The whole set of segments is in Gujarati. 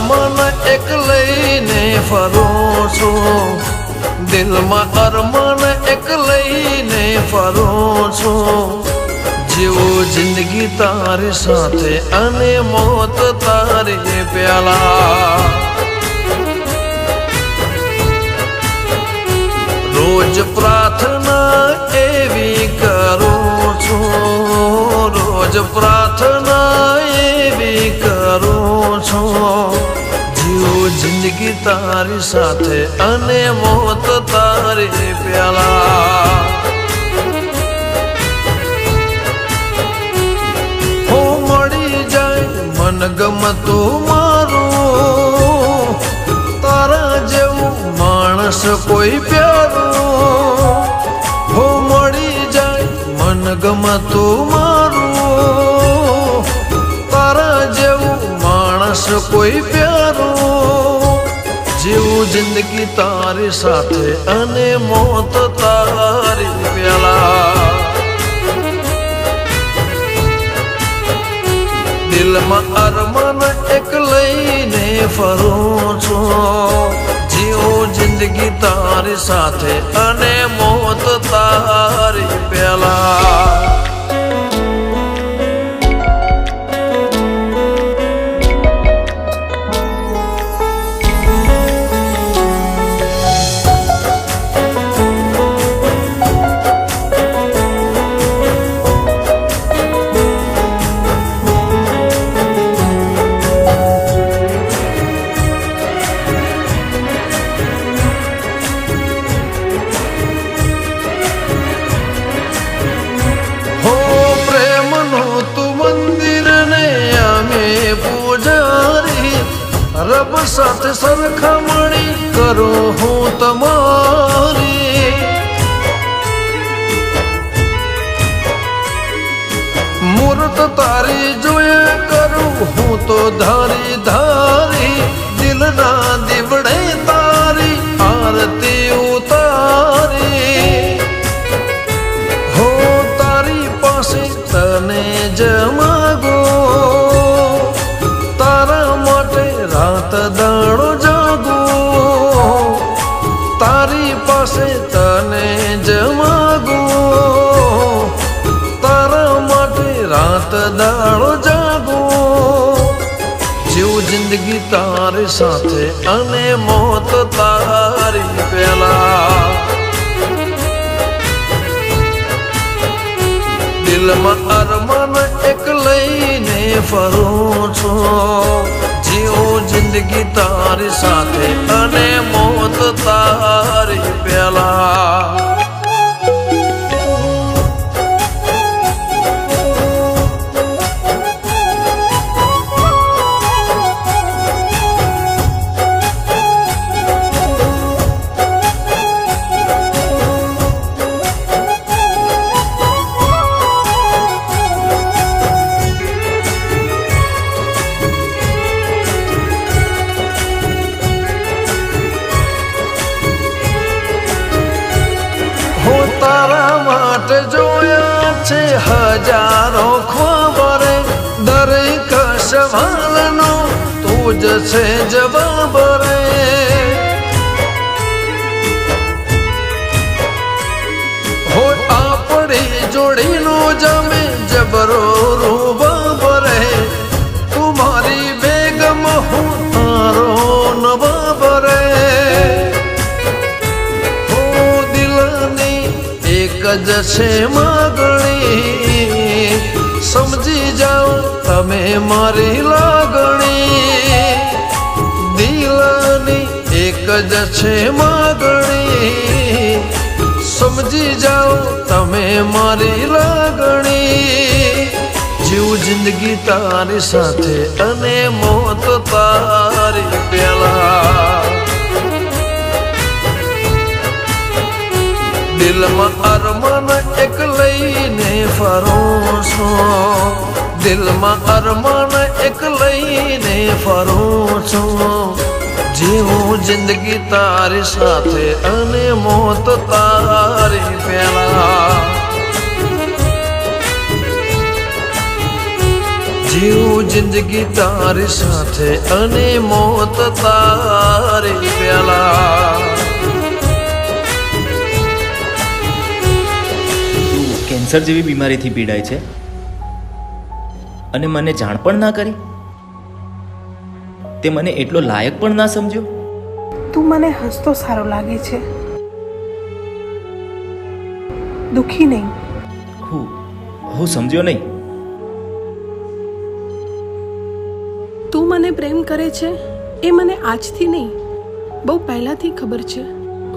અરમાન એક લઈને ફરો છું. દિલમાં અરમાન એક લઈને ફરો છું. જેવો જિંદગી તારી સાથે અને મોત તારી પ્યાલા. રોજ પ્રાર્થના એવી કરું છું. રોજ પ્રાર્થના એવી કરું છું. જિંદગી તારી સાથે અને મોત તારી પ્યાલા. હો મળી જાય મન ગમતું મારું. તારા જેવું માણસ કોઈ પ્યારું. હો મળી જાય મન ગમતું મારું. તારા જેવું માણસ કોઈ પ્યારું. જિંદગી તારી સાથે અને મોત તારી પેલા દિલમાં અરમાન એક લઈને ફરું છું. જીવો જિંદગી તારી સાથે અને મોત તારી પેલા રબ સાથે સરખામણી કરો હું તમારી. મૂર્ત તારી જોયા કરું હું તો ધારી ધારી, દિલના દીવડે તારી આરતી ઉતારી. હો તારી પાસે તને જ રાત દાડો જાગો, જીવ જિંદગી તારી સાથે અને મોત તારી પેલા દિલમાં અરમાન એક લઈને ફરું છું, જીવ જિંદગી તારી સાથે અને મોત તારી છે હજારો ખબર, દરેક સવાલનો તું જ છે જવાબ રે હો આપણી જોડીનો જમે જબરો રૂબાબ રે તું મારી બેગમ હું તારો નવાબ રે હો દિલની એક જ છે સમજી જાઓ, તમે મારી લાગણી. દિલની એક જ છે માગણી. સમજી જાઓ, તમે મારી લાગણી. જીવ જિંદગી તારી સાથે અને મોત તારી પેલા. દિલમાં અરમાન એક લઈને ફરું છો દિલમાં અરમાન એક લઈને ફરો છું જીવું જિંદગી તારી સાથે અને મોત તારી પેલા જીવું જિંદગી તારી સાથે અને મોત તારી પેલા કેન્સર જેવી બીમારીથી પીડાય છે? અને મને જાણ પણ ના કરી? તે મને એટલો લાયક પણ ના સમજ્યો? તું મને હસતો સારો લાગે છે. દુખી નહીં. હું હું સમજ્યો નહીં. તું મને પ્રેમ કરે છે? એ મને આજથી નહીં. બહુ પહેલાથી ખબર છે.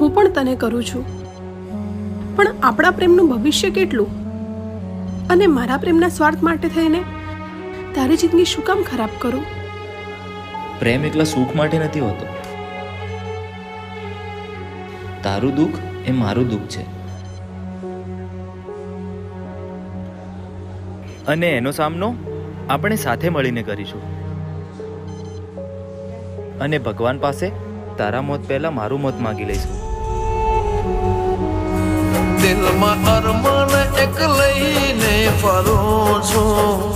હું પણ તને કરું છું. પણ આપણા પ્રેમનું ભવિષ્ય કેટલું? અને મારા પ્રેમના સ્વાર્થ માટે થઈને તારી જિંદગી શું કામ ખરાબ કરું? પ્રેમ એકલા સુખ માટે નથી હોતો. તારું દુઃખ એ મારું દુઃખ છે. અને એનો સામનો આપણે સાથે મળીને કરીશું. અને ભગવાન પાસે તારા મોત પહેલા મારું મોત માગી લઈશું. દિલમાં અરમાન એક લઈને ફરું છું.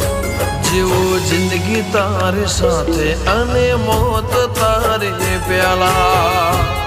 જીવું જિંદગી તારી સાથે અને મોત તારી પેલા